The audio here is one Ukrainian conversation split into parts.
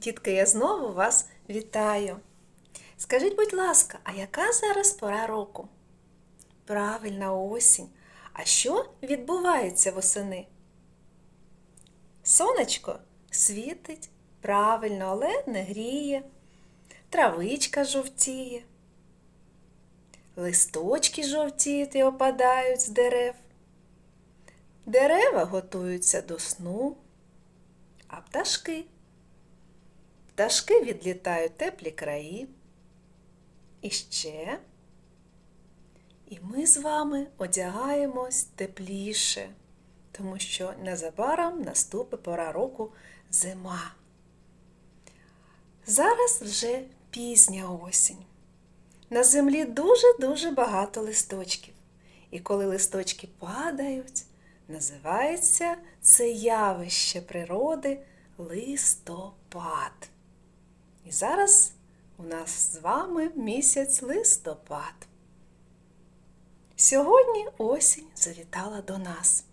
Дітки, я знову вас вітаю. Скажіть, будь ласка, а яка зараз пора року? Правильна осінь. А що відбувається восени? Сонечко світить, правильно, але не гріє, травичка жовтіє, листочки жовтіють і опадають з дерев. Дерева готуються до сну, а пташки. Пташки відлітають теплі краї. І ще. І ми з вами одягаємось тепліше, тому що незабаром наступить пора року зима. Зараз вже пізня осінь. На землі дуже-дуже багато листочків. І коли листочки падають, називається це явище природи листопад. І зараз у нас з вами місяць листопад. Сьогодні осінь завітала до нас.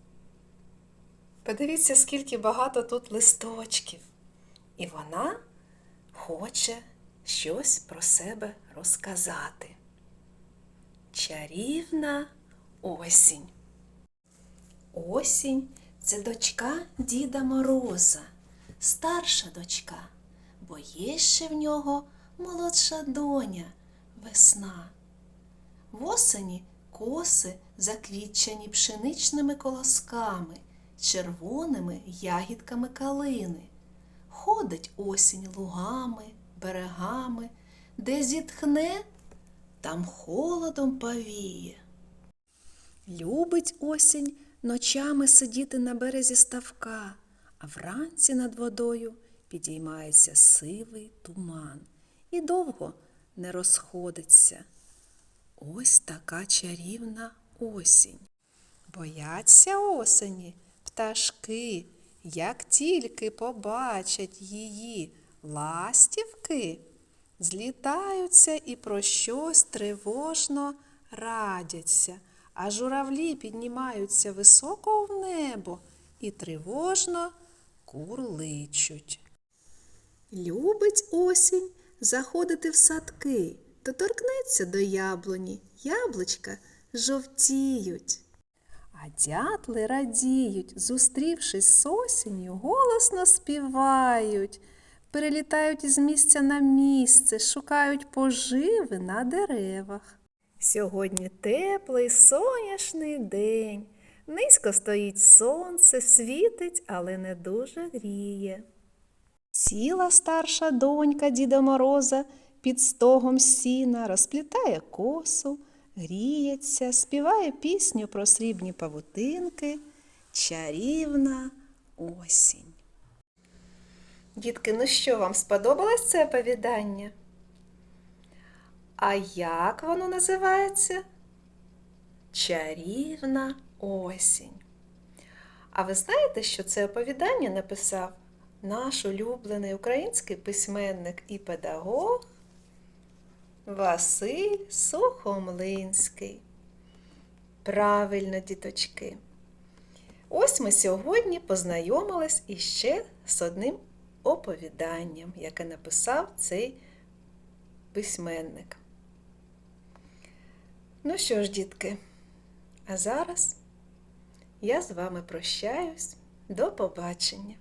Подивіться, скільки багато тут листочків. І вона хоче щось про себе розказати. Чарівна осінь. Осінь це дочка Діда Мороза, старша дочка, бо є ще в нього молодша доня весна. Восені коси заквітчені пшеничними колосками, червоними ягідками калини. Ходить осінь лугами, берегами, де зітхне, там холодом повіє. Любить осінь ночами сидіти на березі ставка, а вранці над водою підіймається сивий туман і довго не розходиться. Ось така чарівна осінь. Бояться осені пташки, як тільки побачать її ластівки, злітаються і про щось тривожно радяться, а журавлі піднімаються високо в небо і тривожно курличуть. Любить осінь заходити в садки, то торкнеться до яблуні, яблучка жовтіють. А дятли радіють, зустрівшись з осінню, голосно співають, перелітають із місця на місце, шукають поживи на деревах. Сьогодні теплий сонячний день. Низько стоїть сонце, світить, але не дуже гріє. Сіла старша донька Діда Мороза під стогом сіна, розплітає косу, гріється, співає пісню про срібні павутинки, чарівна осінь. Дітки, ну що, вам сподобалось це оповідання? А як воно називається? Чарівна осінь. А ви знаєте, що це оповідання написав наш улюблений український письменник і педагог Василь Сухомлинський. Правильно, діточки. Ось ми сьогодні познайомились іще з одним оповіданням, яке написав цей письменник. Ну що ж, дітки, а зараз я з вами прощаюсь. До побачення!